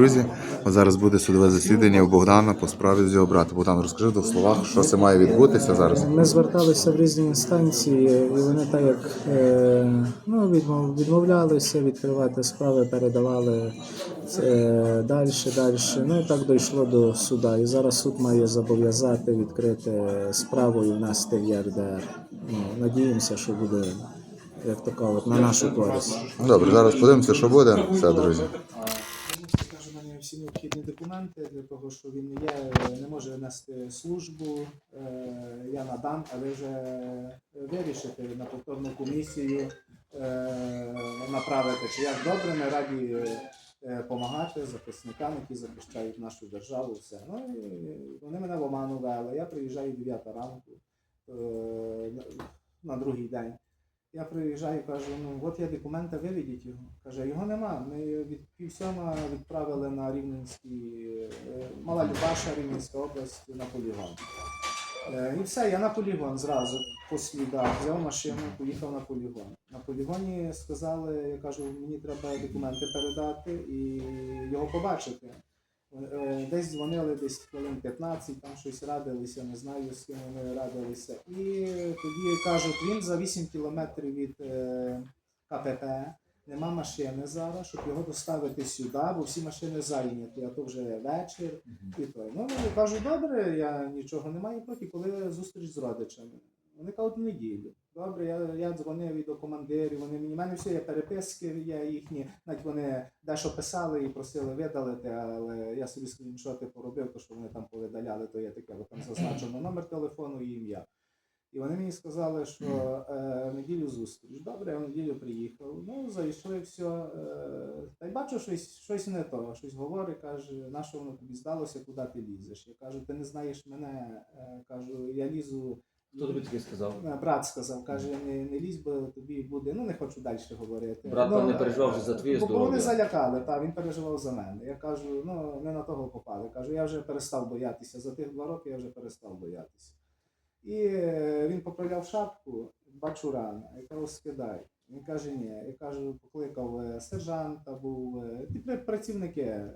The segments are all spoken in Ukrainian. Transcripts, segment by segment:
друзі. От зараз буде судове засідання у Богдана по справі з його брата. Богдан, розкажи в двох словах, що це має відбутися зараз. Ми зверталися в різні інстанції, і вони так як е, ну, відмовлялися відкривати справи, передавали е, далі, далі. Ну і так дійшло до суда. І зараз суд має зобов'язати відкрити справу і внести в ЄРДР. Ну, надіємося, що буде, як то кажуть, на нашу користь. Добре, зараз подивимося, що буде. Все, друзі. Всі необхідні документи для того, що він є, не може нести службу. Е, Я надам, але вже вирішити на повторну комісію е, направити. Чи як добре, ми раді допомагати захисникам, які захищають нашу державу. Все. Ну, і вони мене в оману вели. Я приїжджаю 9 ранку е, на другий день. Я приїжджаю, кажу, ну от є документи, виведіть його. Каже, його нема. Ми від півсьома відправили на Рівненський, е, Мала Любаша, Рівненська область на полігон. Е, І все, я на полігон зразу по слідах взяв машину, поїхав на полігон. На полігоні сказали, я кажу, мені треба документи передати і його побачити. Е, Десь дзвонили десь хвилин 15, там щось радилися, не знаю з ким вони радилися. І тоді кажуть, він за 8 кілометрів від е, КПП, нема машини зараз, щоб його доставити сюди, бо всі машини зайняті, а то вже вечір і той. Ну я кажу, добре, я нічого не маю проти, коли зустріч з родичами. Вони кажуть, в неділю. Добре, я, я дзвонив і до командирів, вони мені, в мене все є переписки, є їхні, навіть вони дещо писали і просили видалити, але я собі скріншоти поробив, то що вони там повидаляли, то є таке, там зазначено номер телефону і ім'я. І вони мені сказали, що е, неділю зустріч. Добре, я в неділю приїхав. Ну, зайшли все. Е, та й бачу, щось, щось не то. Щось говорить, каже, на що воно тобі здалося, куди ти лізеш. Я кажу, ти не знаєш мене. Е, кажу, я лізу. Хто тобі таке сказав? Е, Брат сказав, каже, не, не лізь, бо тобі буде. Ну не хочу далі говорити. Брат ну, там не переживав вже за твоє бо здоров'я. Вони залякали, та він переживав за мене. Я кажу, ну не на того попали. Кажу, я вже перестав боятися. За тих два роки я вже перестав боятися. І е, він поправляв шапку, бачу рана. Я кажу, скидай. Він каже, ні. Я кажу, покликав е, сержанта, був е, ті пр- працівники е,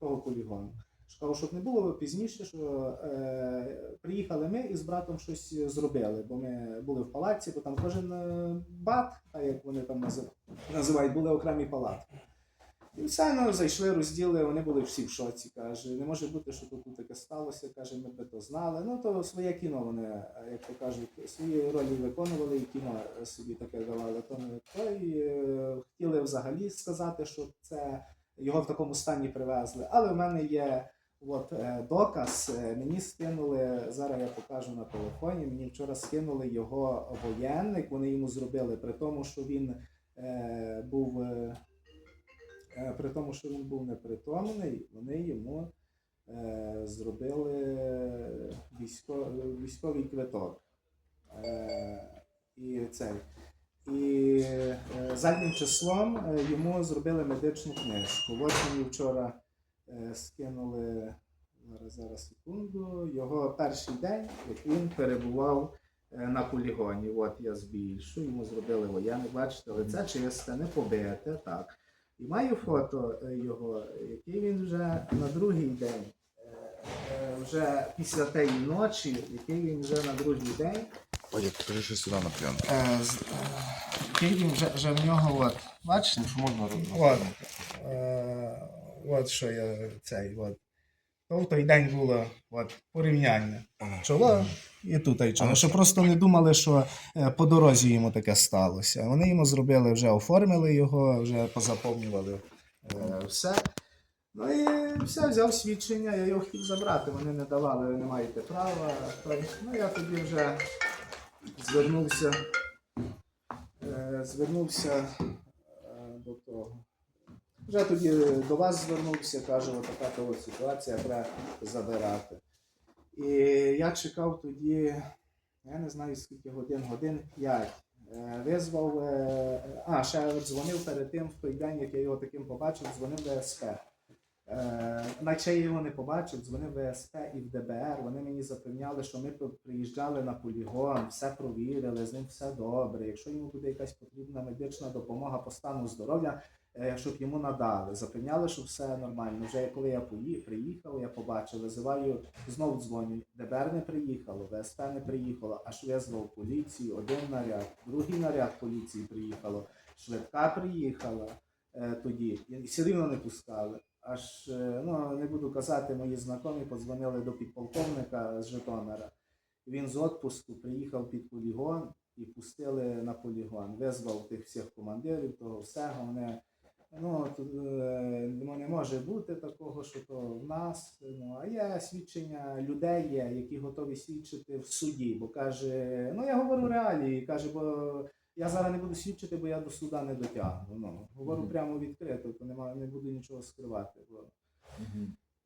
того полігону. Щоб не було пізніше, що е, приїхали ми і з братом щось зробили, бо ми були в палаці, бо там кожен е, бат, так як вони там називають, були окремі палатки. І все, ну, зайшли, розділи, вони були всі в шоці. Каже, не може бути, що тут таке сталося. Каже, ми би то знали. Ну, то своє кіно вони, як то кажуть, свої ролі виконували і кіно собі таке давали. То, не то і е, хотіли взагалі сказати, що це його в такому стані привезли. Але в мене є от, е, доказ. Е, Мені скинули, зараз я покажу на телефоні. Мені вчора скинули його воєнник. Вони йому зробили, при тому, що він е, був. Е, Е, При тому, що він був непритомний, вони йому е, зробили військо, військовий квиток. Е, і цей. І е, заднім числом йому зробили медичну книжку. От мені вчора скинули зараз, зараз секунду. Його перший день, як він перебував е, на полігоні. От я збільшу, йому зробили воєнник. Бачите, лице чисте, не побите. Так. І маю фото е, його, який він вже на другий день, е, е, вже після тієї ночі, який він вже на другий день, Ой, покажи, що сюди на пленку. е, е, який він вже, вже в нього, от, бачите? Що можна От, е, от що я цей, от. То в той день було от, порівняння. Чоло і тут і чоло. Що просто не думали, що е, по дорозі йому таке сталося. Вони йому зробили, вже оформили його, вже позаповнювали е, все. Ну і все, взяв свідчення, я його хотів забрати. Вони не давали, ви не маєте права. Ну я тоді вже звернувся, е, звернувся е, до того. Вже тоді до вас звернувся, кажу, така то ситуація, треба забирати. І я чекав тоді, я не знаю скільки годин, годин 5. Визвав, е, а, ще дзвонив перед тим, в той день, як я його таким побачив, дзвонив ВСП. Е, Наче я його не побачив, дзвонив ВСП і в ДБР. Вони мені запевняли, що ми приїжджали на полігон, все провірили, з ним все добре. Якщо йому буде якась потрібна медична допомога по стану здоров'я, е, щоб йому надали. Запевняли, що все нормально. Вже коли я приїхав, я побачив, визиваю, знову дзвоню. ДБР не приїхало, ВСП не приїхало, аж визвав поліцію, один наряд, другий наряд поліції приїхало, швидка приїхала е, тоді, і все рівно не пускали. Аж е, ну не буду казати, мої знайомі подзвонили до підполковника з Житомира. Він з відпуску приїхав під полігон і пустили на полігон. Визвав тих всіх командирів, того всього. Вони, ну, тут, е, ну, не може бути такого, що то в нас. Ну, а є свідчення людей, є, які готові свідчити в суді. Бо каже, ну я говорю реалії, каже, бо я зараз не буду свідчити, бо я до суда не дотягну. Ну, говорю прямо відкрито, то нема, не буду нічого скривати. Бо...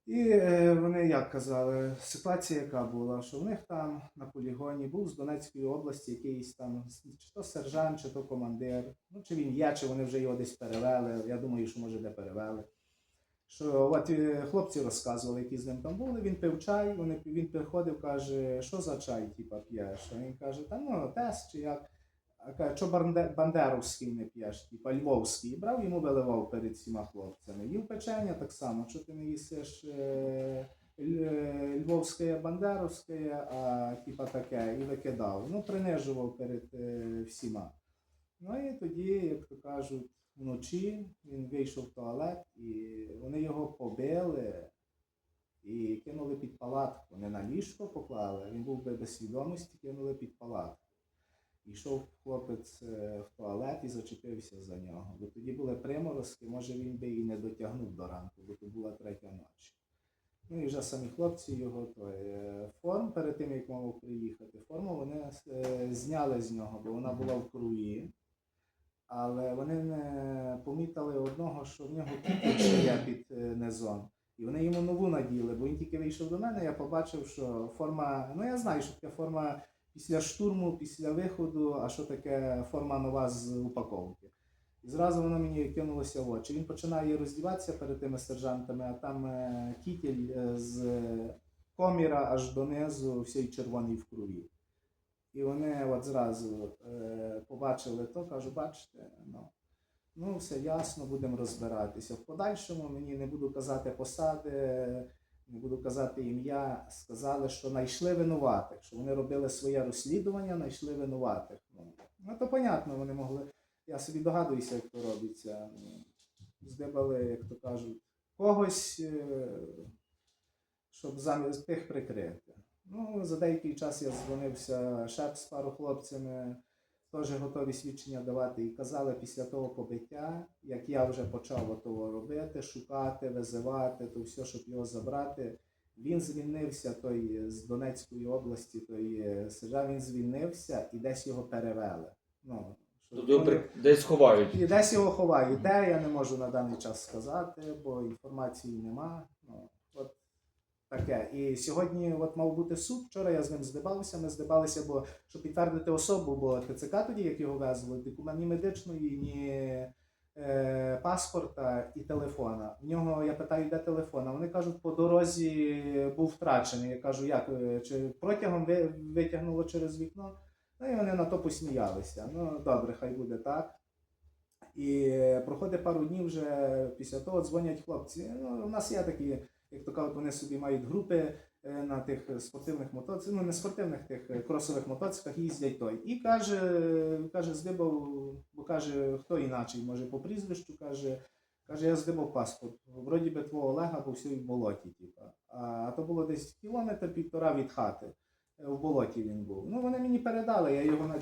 І е, вони як казали, ситуація яка була, що в них там на полігоні був з Донецької області якийсь там чи то сержант, чи то командир. Ну чи він є, чи вони вже його десь перевели. Я думаю, що може де перевели. Що от е, хлопці розказували, які з ним там були. Він пив чай, вони, він приходив, каже, що за чай, типа, п'єш? Він каже, та ну, тест чи як. А каже, що бандеровський не п'єш, типа львовський. Брав йому виливав перед всіма хлопцями. Їв печення так само, що ти не їсиш е, ль- львовське, бандеровське, а типа таке, і викидав. Ну, принижував перед е, всіма. Ну і тоді, як то кажуть, вночі він вийшов в туалет, і вони його побили і кинули під палатку. Не на ліжко поклали, він був би без свідомості, кинули під палатку. Йшов хлопець е, в туалет і зачепився за нього. Бо тоді були приморозки, може він би і не дотягнув до ранку, бо то була третя ночі. Ну і вже самі хлопці його той, е, форм перед тим, як мав приїхати, форму вони е, зняли з нього, бо вона була в крові. Але вони не помітили одного, що в нього ще під низом. І вони йому нову наділи, бо він тільки вийшов до мене, я побачив, що форма, ну я знаю, що таке форма після штурму, після виходу, а що таке форма нова з упаковки. І зразу воно мені кинулося в очі. Він починає роздіватися перед тими сержантами, а там е, кітель е, з коміра аж донизу, всій червоний в крові. І вони от зразу е, побачили то, кажу, бачите, ну, ну все ясно, будемо розбиратися. В подальшому мені не буду казати посади, не буду казати ім'я, сказали, що знайшли винуватих, що вони робили своє розслідування, знайшли винуватих. Ну, ну то понятно, вони могли. Я собі догадуюся, як то робиться. Здибали, як то кажуть, когось, е, щоб замість тих прикрити. Ну, за деякий час я дзвонився ще з пару хлопцями, теж готові свідчення давати. І казали після того побиття, як я вже почав того робити, шукати, визивати, то все, щоб його забрати. Він звільнився той з Донецької області, той сержант, він звільнився і десь його перевели. Ну, щоб Тобто десь ховають. і десь його ховають. Де я не можу на даний час сказати, бо інформації нема. Ну, таке. І сьогодні от мав бути суд. Вчора я з ним здибався. Ми здибалися, бо щоб підтвердити особу, бо ТЦК тоді, як його везли, документ ні медичної, ні е, паспорта і телефона. В нього я питаю, де телефон. А вони кажуть, по дорозі був втрачений. Я кажу, як е, чи протягом витягнуло через вікно. Ну і вони на то посміялися. Ну, добре, хай буде так. І проходить пару днів вже після того дзвонять хлопці. Ну, у нас є такі, як то кажуть, вони собі мають групи е, на тих спортивних мотоциклах, ну не спортивних тих е, кросових мотоциклах їздять той. І каже, каже, здибав, бо каже, хто іначе, може по прізвищу, каже, каже, я здибав паспорт. Вроді би твого Олега, бо все в болоті, типа. А то було десь кілометр півтора від хати. Е, В болоті він був. Ну, вони мені передали, я його на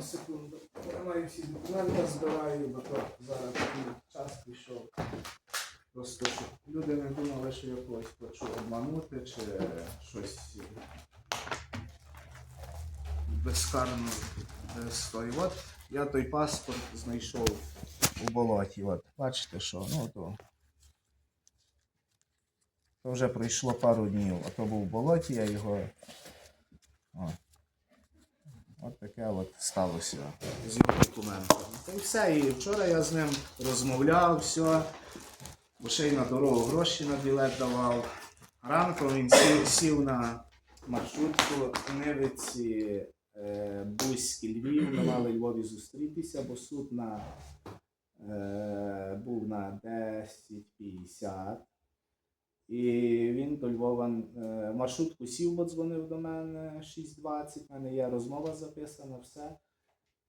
секунду. Я маю всі документи збираю, бо то зараз такий час пішов. Просто щоб люди не думали, що я когось хочу обманути чи щось безкарно без той. От я той паспорт знайшов у болоті. От, бачите що? Ну то. То вже пройшло пару днів, а то був в болоті, я його. О. От таке от сталося з його документами. Та й все. І вчора я з ним розмовляв, все. Бо ще й на дорогу гроші на білет давав. Ранком він сів, сів на маршрутку Нивиці, е, Бузькі, Львів. Ми мали Львові зустрітися, бо суд на е, був на 10.50. І він до Львова е, маршрутку сів, бо дзвонив до мене 6.20, в мене є розмова записана, все.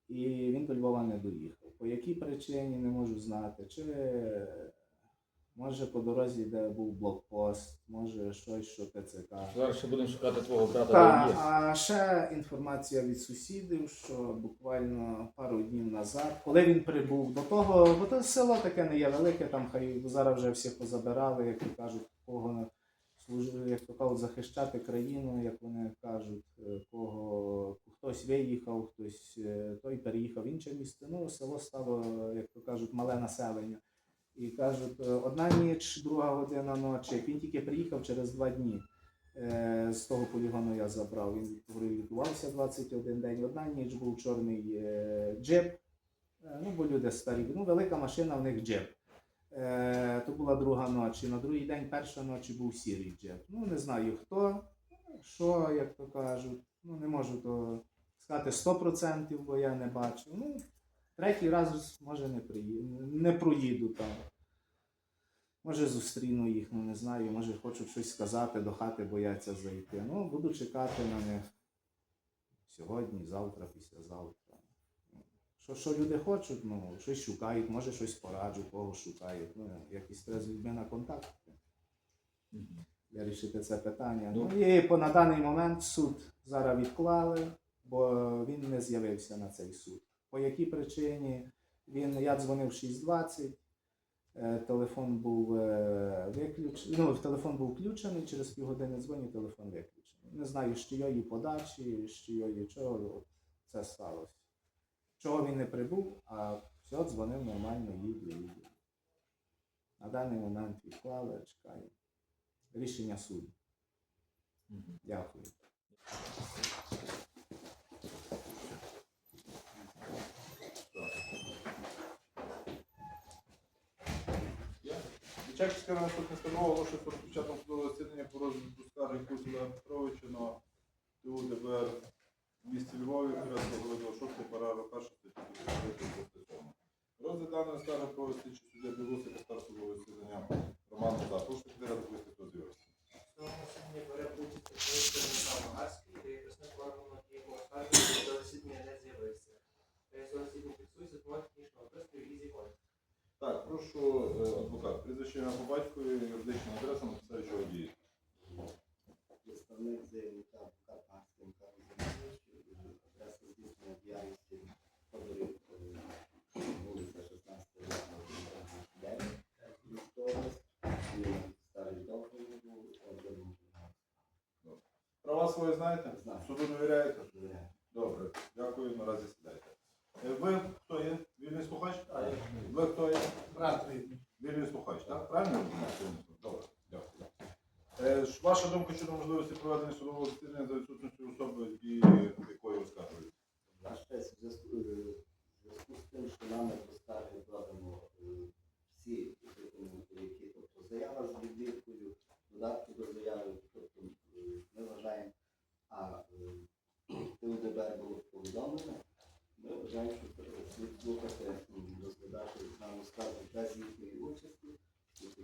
І він до Львова не доїхав. По якій причині не можу знати. Чи може по дорозі, де був блокпост, може щось, що ТЦК. Зараз ще будемо шукати твого брата. Так, де він є. а ще інформація від сусідів, що буквально пару днів назад, коли він прибув до того, бо то село таке не є велике, там хай зараз вже всіх позабирали, як то кажуть, кого служив, як то кажуть, захищати країну, як вони кажуть, е, кого хтось виїхав, хтось е, той переїхав в інше місце. Ну, село стало, як то кажуть, мале населення. І кажуть, е, одна ніч, друга година ночі. Він тільки приїхав через два дні. Е, З того полігону я забрав. Він лікувався 21 день. Одна ніч був чорний е, джип. Ну, бо люди старі. Ну, велика машина, в них джип. То була друга ніч. І на другий день, перша ночі був сірий джип. Ну, не знаю хто, що, як то кажуть. Ну, не можу то сказати 100%, бо я не бачив. Ну, третій раз, може, не, приїду, не проїду там. Може, зустріну їх, ну не знаю, може хочуть щось сказати, до хати бояться зайти. Ну, буду чекати на них сьогодні, завтра, післязавтра. Що, що люди хочуть, ну, щось шукають, може щось пораджу, кого шукають. Ну, якісь треба з людьми на контакт для рішити це питання. Ну і по на даний момент суд зараз відклали, бо він не з'явився на цей суд. По якій причині він, я дзвонив 6.20, е, телефон був виключений, ну, телефон був включений, через півгодини дзвоню, телефон виключений. Не знаю, з чийої подачі, з чийої чого це сталося. Чого він не прибув, а все, дзвонив нормально, їду, їду. На даний момент відклали, чекаю. Рішення суду. Дякую. Чеківська районна постанова оголошує про початком судового засідання по розгляду скарги Кузьма Петровича на ТУ ДБР в місті Львові, порядку головного шостого параграф 1 статті 27. Розгляд даної скарги провести слідчий суддя Білу, секретар судового засідання Роман Назар. Прошу секретаря хто з'явився. Цьому засіданні бере участь Магарський, де є представник органу якого скарги до засідання не з'явився. Е, Судове засідання фіксується з допомогою технічного пристрою і зікон. Так, прошу е, адвокат, прізвище по батькові, юридична адреса, написати, чого діє. представник заявника адвокат Марський Михайло адреса здійснення діяльності Федорів, е, вулиця 16 9, міська і старий був, один Права свої знаєте? Знаю. Суду довіряєте? Довіряю. Добре, дякую, наразі сідайте. Е, Ви хто є? Вільний слухач? Ви хто є? Брат. Вільний слухач, так? Правильно? Добре, дякую. Е, Ваша думка щодо можливості проведення судового засідання за відсутністю особи, і якої оскаржують? Ваш честь, в зв'язку е, в зв'язку з тим, що нами до скарги додано е, всі документи, які, тобто заява з відвіркою, додатки до заяви, тобто е, ми вважаємо, а е, ТУДБР було повідомлено, ми вважаємо, що треба слід слухати, м, розглядати дану скаргу без їхньої участі,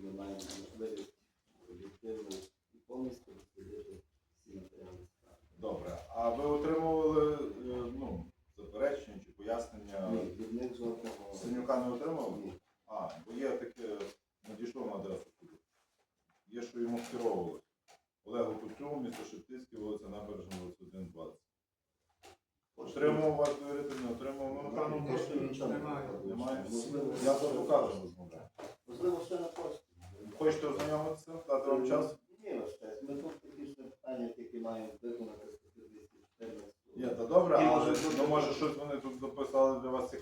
оскільки ми маємо можливість об'єктивно і повністю розслідити всі матеріали справи. Добре. А ви отримували е, ну, заперечення чи пояснення? Ні, від них жодного Синюка не отримав? Ні. А, бо є таке, надійшло на адресу суду. Є, що йому скеровували. Олегу Куцюгу, місто Шептицьке, вулиця Набережна, 21-20. Отримав вас довірити, не отримав. Ну, напевно, Поки просто що нічого немає. немає. Можливо, Я з адвокатом розмовляю. Можливо, ще на пошті. Хочете ознайомитися, дати вам час? Ні, ваш честь. Ми тут технічне питання тільки маємо виконати статтю 214. Ні, та добре, І але може бути- ну, може щось вони тут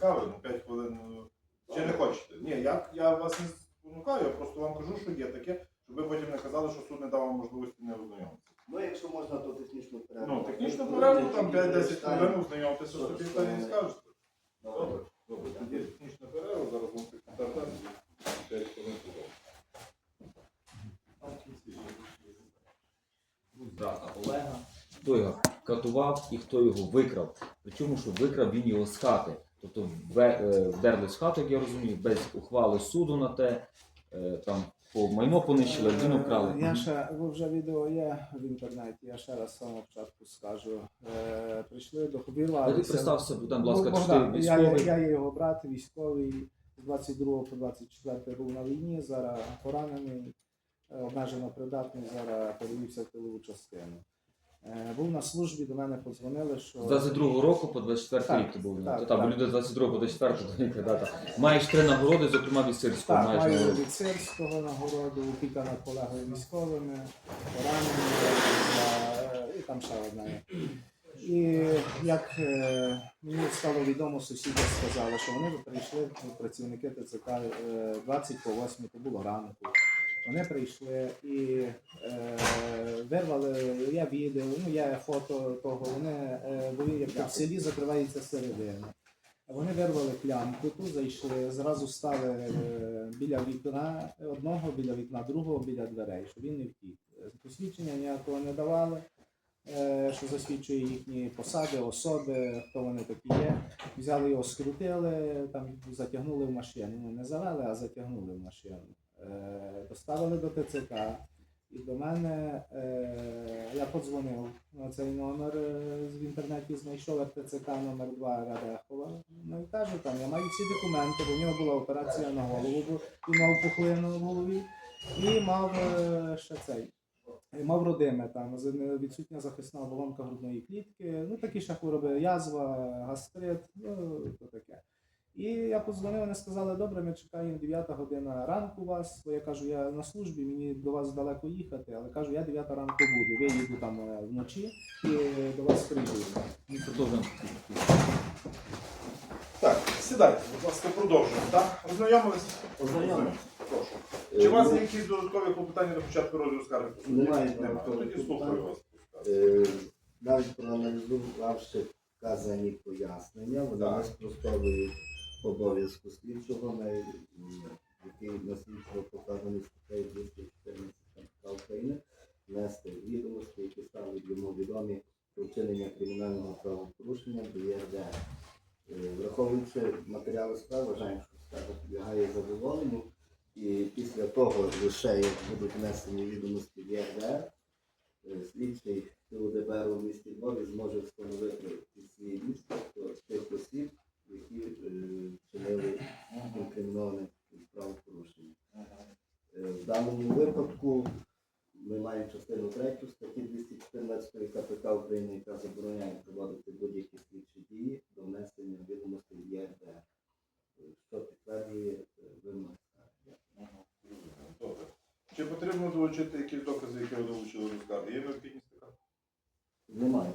цікаве, ну 5 хвилин. ну, Чи не хочете? Ні, я, я вас не спонукаю, я просто вам кажу, що є таке, щоб ви потім не казали, що суд не дав вам можливості не ознайомитися. Ну, якщо можна, то технічну перерву. Ну, технічно Ми порядку, там 5-10 хвилин ознайомтеся Що- собі та і скажете. Добре. Добре, тоді технічна перерва, зараз вам секретар дасть 5 хвилин брата Олега, хто його катував і хто його викрав. Причому, що викрав він його з хати. Тобто е, вдерлись в хату, як я розумію, без ухвали суду на те, е, там по майно понищили, людину вкрали. Е, Я ще бо вже відео є в інтернеті. Я ще раз з самого початку скажу. Е, прийшли до А ти представся, будь ласка, Ну, ти Богдан, я, я, я є його брат, військовий. З 22 по 24 був на війні, зараз поранений, е, обмежено придатний, зараз перевівся в тилову частину. Е, Був на службі, до мене подзвонили, що З 22 року по 24 рік ти був. так, Так, так. люди з 22 по 24 то рік, да. Маєш три нагороди, зокрема від Сирського. Так, маєш маю від сирського нагороду, опіка над колегою військовими, пораненими, е, і там ще одна. є. І як е, мені стало відомо, сусіди сказали, що вони прийшли, ну, працівники ТЦК е, 20 по 8, то було ранку. Вони прийшли і е, вирвали, я відео, ну я фото того, вони, е, бо як в селі закривається середина. Вони вирвали клямку, ту зайшли, зразу стали е, біля вікна одного, біля вікна другого, біля дверей, щоб він не втік. Посвідчення ніякого не давали, е, що засвідчує їхні посади, особи, хто вони такі є. Взяли його, скрутили, там затягнули в машину. Ну не завели, а затягнули в машину. Е, Доставили до ТЦК. І до мене е, я подзвонив на цей номер е, в інтернеті знайшов РТЦК номер 2 Радехова. Ну і кажу, там я маю всі документи, бо в нього була операція на голову, бо він мав пухлину в голові і мав ще цей. Мав родиме там, відсутня захисна оболонка грудної клітки, ну такі ще хвороби, язва, гастрит, ну то таке. І я подзвонив, вони сказали, добре, ми чекаємо 9 година ранку вас, бо я кажу, я на службі, мені до вас далеко їхати, але кажу, я 9 ранку буду. Виїду там е, вночі і до вас прийду. Ну, продовжуємо. Так, сідайте, будь ласка, продовжуємо. Так? Ознайомились? Ознайомились. Прошу. Е, Чи у вас ну, є якісь додаткові клопотання до початку розгляду скарги? Немає Тоді слухаю вас. Е, Навіть проаналізувавши вказані пояснення, вони не спростовують обов'язку слідчого, який на слідчого покладений статтею 214 КПК України, внести відомості, які ставлять йому відомі про вчинення кримінального правопорушення до ЄРДР. Е, Враховуючи матеріали справи, вважаємо, що скарга підлягає задоволенню, і після того лише як будуть внесені відомості в ЄРДР, е, слідчий УДБР у місті Львові зможе встановити підслідність тобто тих осіб, які е, вчинили інкриміноване правопорушення. Е, В даному випадку ми маємо частину 3 статті 214 КПК України, яка забороняє проводити будь-які слідчі дії до внесення відомостей в ЄРДР, е, що підтверджує вимоги. Добре. Чи потрібно долучити якісь докази, які ви долучили до скарги? Є необхідність така? Немає.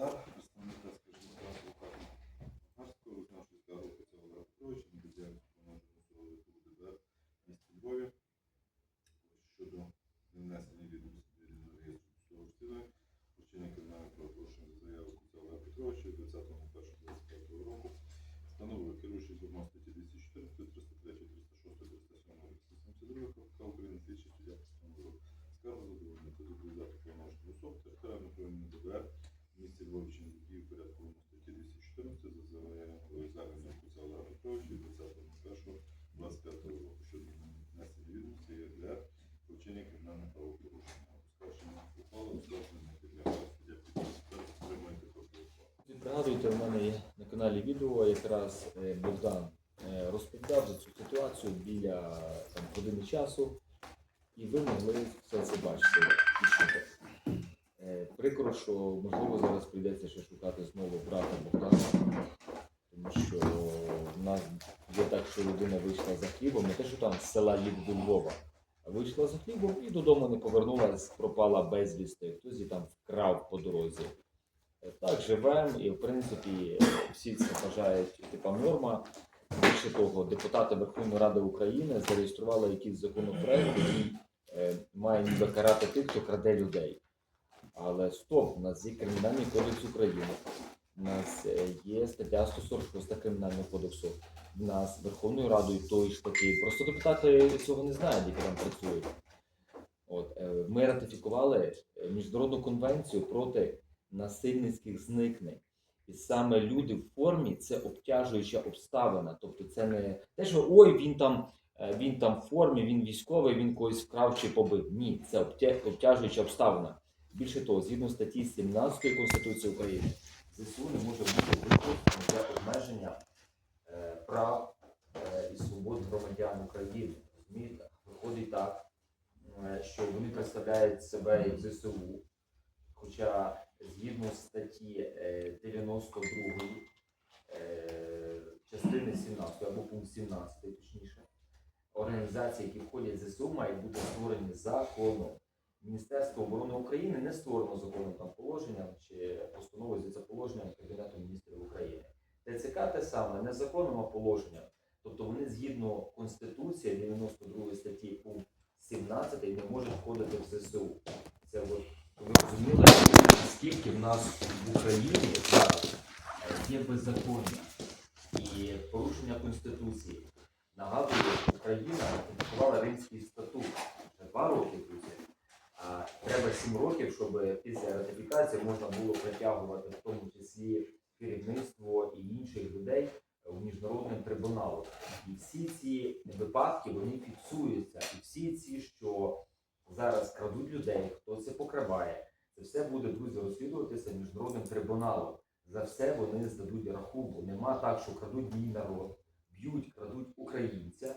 Well, Пригадуєте, у мене є на каналі відео, якраз е, Богдан е, розповідав за цю ситуацію біля там, години часу, і ви могли все це бачити. і. Е, Прикро, що можливо зараз прийдеться ще шукати знову брата Богдана, тому що в нас є так, що людина вийшла за хлібом, не те, що там з села їде до Львова, а вийшла за хлібом і додому не повернулась, пропала безвісти. Хтось її там вкрав по дорозі. Так живемо, і в принципі всі це вважають типа норма. Більше того, депутати Верховної Ради України зареєстрували якийсь законопроект, який е, має ніби карати тих, хто краде людей. Але стоп, у нас є Кримінальний кодекс України, у нас е, є стаття 146 Кримінального кодексу. У нас Верховною Радою той ж такий. Просто депутати цього не знають, які там працюють. От, е, ми ратифікували е, міжнародну конвенцію проти насильницьких зникнень. І саме люди в формі це обтяжуюча обставина. Тобто це не те, що ой, він там, е, він там в формі, він військовий, він когось вкрав чи побив. Ні, це обтяжуюча обставина. Більше того, згідно статті 17 Конституції України, ЗСУ не може бути використано для обмеження е, прав е, і свобод громадян України. Розумієте? Виходить так, що вони представляють себе як ЗСУ, хоча згідно статті е, 92 е, частини 17 або пункт 17, точніше, організації, які входять в ЗСУ, мають бути створені законом. Міністерство оборони України не створено законом там положенням чи постановою за положенням Кабінету міністрів України. ТЦК те саме, не законом, а положенням. Тобто вони згідно Конституції 92 статті пункт 17 не можуть входити в ЗСУ. Це от ви розуміли, скільки в нас в Україні зараз є беззаконня і порушення Конституції. Нагадую, Україна ратифікувала Римський статут два роки. А треба сім років, щоб після ратифікації можна було притягувати в тому числі керівництво і інших людей в міжнародним трибуналом. І всі ці випадки вони фіксуються. І всі ці, що зараз крадуть людей, хто це покриває, це все буде, друзі, розслідуватися міжнародним трибуналом. За все вони здадуть рахунку. Нема так, що крадуть мій народ, б'ють, крадуть українця,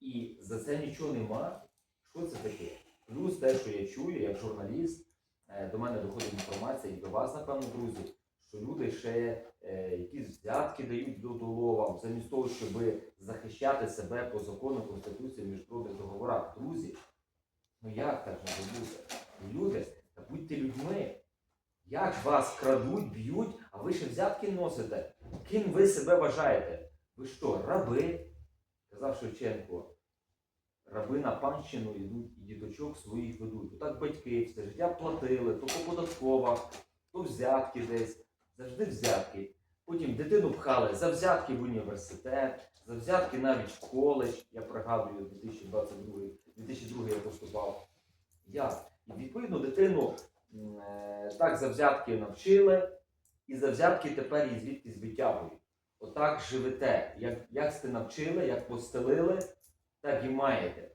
і за це нічого нема. Що це таке? Плюс те, що я чую, як журналіст, е, до мене доходить інформація і до вас, напевно, друзі, що люди ще е, якісь взятки дають до долова, замість того, щоб захищати себе по закону Конституції міжнародних договорах. Друзі, ну як так може бути? Люди, та будьте людьми. Як вас крадуть, б'ють, а ви ще взятки носите? Ким ви себе вважаєте? Ви що, раби? Казав Шевченко. Раби на панщину йдуть і діточок своїх ведуть. Отак батьки все життя платили, то по податковах, то взятки десь, завжди взятки. Потім дитину пхали за взятки в університет, за взятки навіть в коледж. Я пригадую 2022, 2002 я поступав. Я. І відповідно дитину е, так завзятки навчили, і завзятки тепер її звідкись витягують. Отак живете. Як, як сте навчили, як постелили, так і маєте.